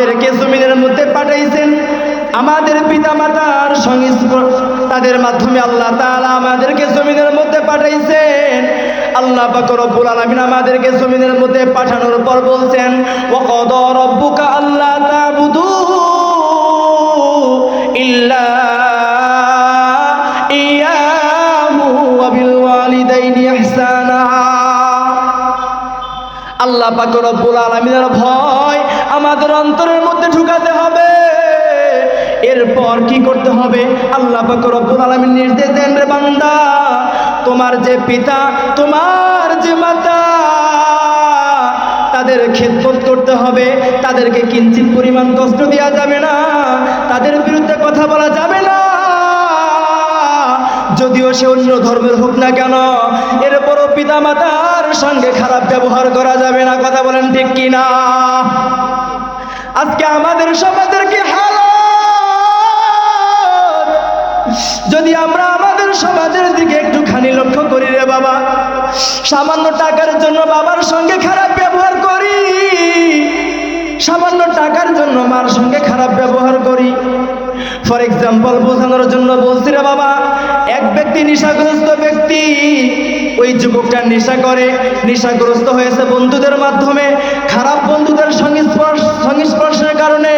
আমাদেরকে জমিনের মধ্যে পাঠাইছেন। আমাদের পিতা মাতার সংস্পর্শ তাদের মাধ্যমে আল্লাহ তাআলা আমাদেরকে জমিনের মধ্যে পাঠাইছেন। আল্লাহ পাক রব্বুল আলামিন আমাদেরকে জমিনের মধ্যে পাঠানোর পর বলছেন ওয়া ক্বাদা রাব্বুকা আল্লা তা'বুদু ইল্লা আল্লাহ পাক রব্বুল আলামিনের ভয় আমাদের অন্তরের মধ্যে ঢুকাতে হবে। এরপর কি করতে হবে? আল্লাহ রব্বুল আলামিন নির্দেশ দেন, রে বান্দা, তোমার যে পিতা, তোমার যে মাতা, তাদের খেদমত করতে হবে। তাদেরকে কিঞ্চিত পরিমাণ কষ্ট দেওয়া যাবে না। তাদের বিরুদ্ধে কথা বলা যাবে না। যদিও সে অন্য ধর্মের হোক না কেন, এরপরও পিতা মাতার সঙ্গে খারাপ ব্যবহার করা যাবে না। কথা বলেন ঠিক কি না আজকে আমাদের সমাজের কি হালত? যদি আমরা আমাদের সমাজের দিকে একটুখানি লক্ষ্য করি রে বাবা, সামান্য টাকার জন্য বাবার সঙ্গে খারাপ ব্যবহার করি, সামান্য টাকার জন্য মার সঙ্গে খারাপ ব্যবহার করি। ফর এক্সাম্পল বোঝানোর জন্য বলছি রে বাবা, এক ব্যক্তি নেশাগ্রস্ত ব্যক্তি, ওই যুবকটা নেশা করে, নেশাগ্রস্ত হয়েছে বন্ধুদের মাধ্যমে খারাপ বন্ধুদের সংস্পর্শ সংস্পর্শের কারণে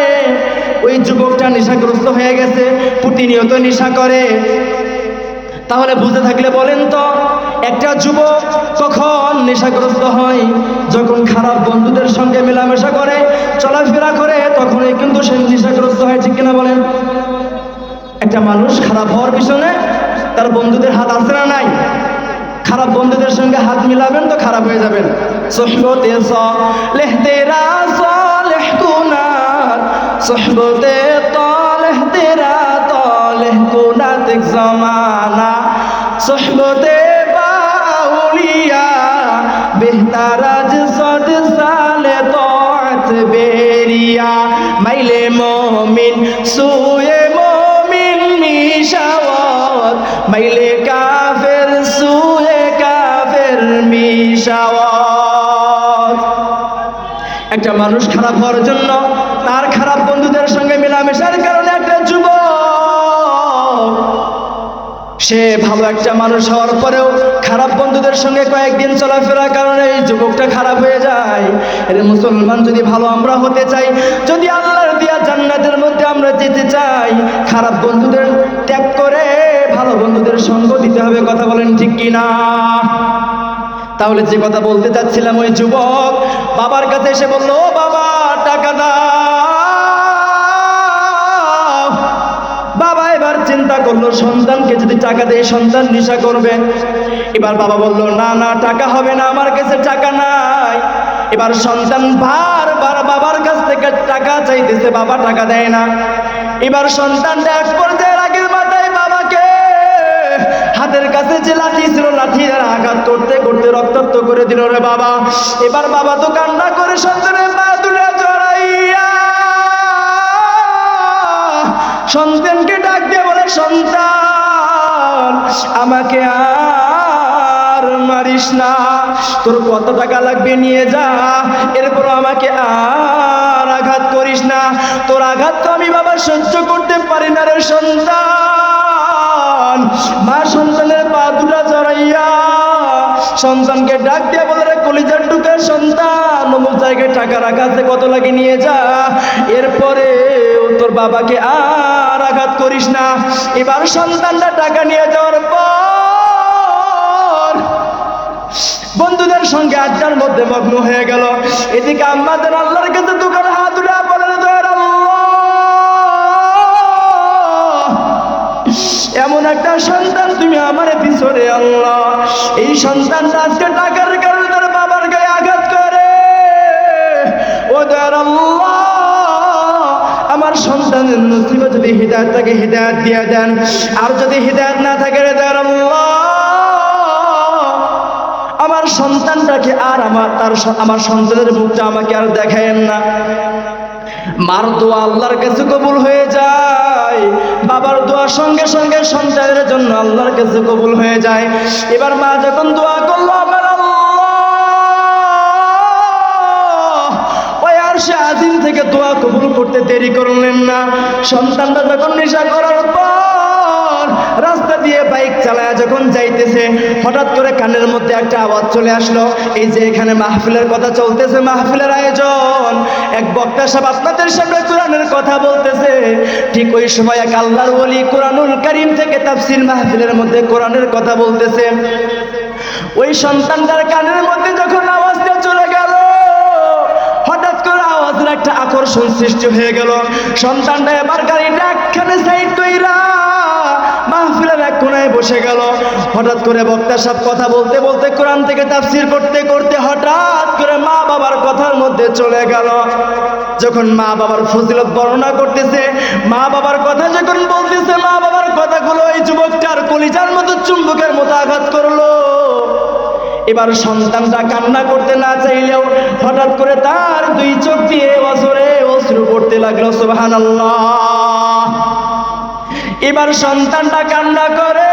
ওই যুবকটা নেশাগ্রস্ত হয়ে গেছে প্রতিনিয়ত নেশা করে। তাহলে বুঝে থাকলে বলেন তো, একটা যুবক কখন নেশাগ্রস্ত হয়? যখন খারাপ বন্ধুদের সঙ্গে মেলামেশা করে, চলাফেরা করে, তখনই কিন্তু সে নেশাগ্রস্ত হয়, ঠিক কিনা বলেন? একটা মানুষ খারাপ হওয়ার পিছনে তার বন্ধুদের হাত আছে না নাই? খারাপ বন্ধুদের সঙ্গে হাত মিলাবেন তো খারাপ হয়ে যাবেন। সোহবতে সলেহ তেরা সলেহ কুনাত সোহবতে তলেহ তেরা তলেহ কুনাত জমানা, সোহবতে বাউলিয়া, বেহতারাজ সদ সালে তোয়াত বেরিয়া, মাইলে মমিন সুয়ে একটা মানুষ খারাপ হওয়ার জন্য তার খারাপ বন্ধুদের সঙ্গে মেলামেশার কারণে একটা যুব সে ভালো একটা মানুষ হওয়ার পরেও খারাপ বন্ধুদের সঙ্গে কয়েকদিন চলাফেরার কারণে এই যুবকটা খারাপ হয়ে যায়। এর মুসলমান যদি ভালো আমরা হতে চাই, যদি আল্লাহর দিয়া জান্নাতের মধ্যে আমরা যেতে চাই, খারাপ বন্ধুদের ত্যাগ করে ভালো বন্ধুদের সঙ্গ দিতে হবে, কথা বলেন ঠিক কি না তাহলে যে কথা বলতে চাচ্ছিলাম ওই যুবক, বাবার কাছে এসে বলল, "ও বাবা, টাকা দাও। বাবা এবার চিন্তা করল, সন্তানকে যদি টাকা দেয়, সন্তান নেশা করবে। এবার বাবা বলল, না না, টাকা হবে না, আমার কাছে টাকা নাই। এবার সন্তান বারবার বাবার কাছ থেকে টাকা চাইতেছে, বাবা, টাকা দেয় না। এবার সন্তানটা এক পর্যায়ে আগের মাথায় বাবাকে হাতের কাছে যে লাঠি ছিল লাঠি দ্বারা আঘাত করতে করতে রক্তাক্ত করে দিল রে বাবা। এবার বাবা তো কান্না করে সন্তানের পা তুলে জড়াইয়া সন্তানকে ডাক দিয়ে বলে, সন্তান, আমাকে আর মারিস না। তোর কত টাকা লাগবে নিয়ে যা। এরপর আমাকে আর আঘাত করিস না। তোর আঘাত তো আমি বাবা সহ্য করতে পারি না রে সন্তান। মা সন্তানকে ডাক দিয়ে বলে রে, কলিজার টুকের সন্তান, অমুক জায়গায় টাকা রাখাতে কত লাগে নিয়ে যা। এরপরে তোর বাবাকে আর আঘাত করিস না। এবার সন্তানটা টাকা নিয়ে যাওয়ার পর বন্ধুদের সঙ্গে আড্ডার মধ্যে মগ্ন হয়ে গেল। এদিকে আমাদের আল্লাহর কাছে দোকানে হাত উঠে বলেন এমন একটা সন্তান তুমি আমার পিছনে আল্লাহ এই সন্তানটা আজকে টাকার কারণে তার বাবার গায়ে আঘাত করে। ও দয়ার আমার সন্তানের নসিবে যদি হৃদায়ত থাকে, হৃদায়ত দিয়ে দেন। আর যদি হৃদায়ত না থাকে রে দয়ার আমার সন্তানটাকে আর আমার, তার আমার সন্তানের মুখটা আমাকে আর দেখায়েন না। মার দোয়া আল্লাহর কাছে কবুল হয়ে যায়। বাবার দোয়া সঙ্গে সঙ্গে সন্তানের জন্য আল্লাহর কাছে কবুল হয়ে যায়। এবার মা যখন দোয়া করল, আমার আল্লাহ! আদিন থেকে দোয়া কবুল করতে দেরি করলেন না। সন্তানটা যখন নেশা করার বাইক চালায় যখন যাইতেছে, হঠাৎ করে কানের মধ্যে একটা আওয়াজ চলে আসলো। এই যে এখানে মাহফিলের কথা চলতেছে, মাহফিলের আয়োজন। এক বক্তা সাহেব আপনাদের সামনে কোরআনের কথা বলতেছে। ঠিক ওই সময় এক আল্লাহর ওলি কোরআনুল কারিম থেকে তাফসির মাহফিলের মধ্যে কোরআনের কথা বলতেছে। ওই সন্তানটার কানের মধ্যে যখন আওয়াজটা চলে গেল, হঠাৎ করে আওয়াজের একটা আকর্ষণ সৃষ্টি হয়ে গেল। সন্তানটা এবার গাড়িটা একখানে সাইড কইরা কোনায় বসে গেল। হঠাৎ করে বক্তা সব কথা বলতে বলতে কোরআন থেকে তাফসির করতে করতে হঠাৎ করে মা বাবার কথার মধ্যে চলে গেল। যখন মা বাবার ফজিলত বর্ণনা করতেছে, মা বাবার কথা যখন বলতেছে, মা বাবার কথাগুলো এই যুবকটার কলিজার মতো চুম্বকের মতো আঘাত করল। এবার সন্তানটা কান্না করতে না চাইলেও হঠাৎ করে তার দুই চোখ দিয়ে বছরে অশ্রু পড়তে লাগল সুবহান এবার সন্তানটা কান্না করে।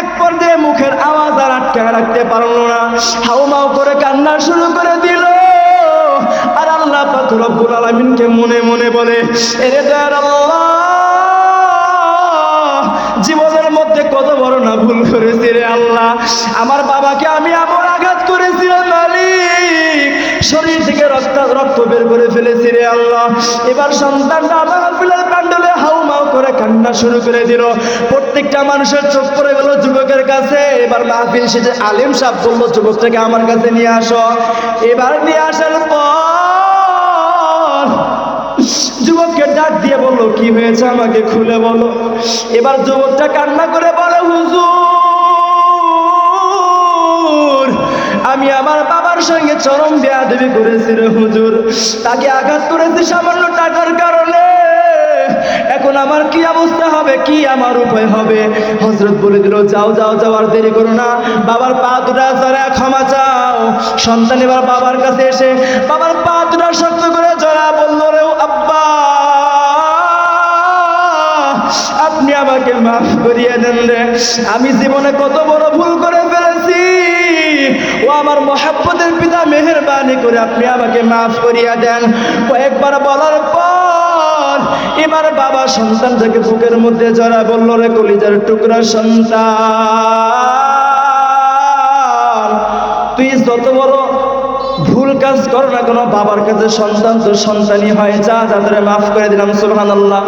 এক পর্যায়ে মুখের আওয়াজ আর আটকায় রাখতে পারল না। হাউমাউ করে কান্না শুরু করে দিল। আর আল্লাহ পাক রব্বুল আলামিনকে মনে মনে বলে, এরে দয়ার জীবনের মধ্যে কত বড় না ভুল করেছি রে আল্লাহ। আমার বাবাকে আমি আমার আঘাত করেছিলাম মালিক। শরীর থেকে রক্ত রক্ত বের করে ফেলেছি রে আল্লাহ। এবার সন্তানটা মাহফিলের প্যান্ডেলে হাউ মাউ করে কান্না শুরু করে দিল। প্রত্যেকটা মানুষের চোখ পড়ে গেল যুবকের কাছে। এবার মাহফিল শেষে আলিম সাহেব বলল, যুবকটাকে আমার কাছে নিয়ে আসো। এবার নিয়ে আসার পর যুবককে ডাক দিয়ে বলল, কি হয়েছে আমাকে খুলে বলো। এবার যুবকটা কান্না করে বলে, হুজুর আমি আমার বাবার সঙ্গে চরম বেয়াদবি করেছি রে হুজুর। তাকে আঘাত করেছি সামান্য টাকার কারণে। এখন আমার কি অবস্থা হবে, কি আমার উপায় হবে? হজরত বলে দিল, যাও যাও যাও, আর দেরি করো না। বাবার পা দুটা জড়া ক্ষমা চাও। সন্তান এবার বাবার কাছে এসে বাবার পা দুটা শক্ত করে জড়া বলল রে আব্বা, আপনি আমাকে মাফ করিয়ে দেন রে। আমি জীবনে কত বড় ভুল করে ফেলেছি। ও আমার মহাব্বতের পিতা মেহেরবানি করে আপনি আমাকে মাফ করিয়া দেন। কয়েকবার বলার পর এবার বাবা সন্তানটাকে বুকের মধ্যে জড়া বলল, রে কলিজার টুকরা সন্তান, তুই যত বড় ভুল কাজ করো না কোনো, বাবার কাছে সন্তান তো সন্তানই হয়। যা যাদের মাফ করে দিলাম, সুবহানাল্লাহ।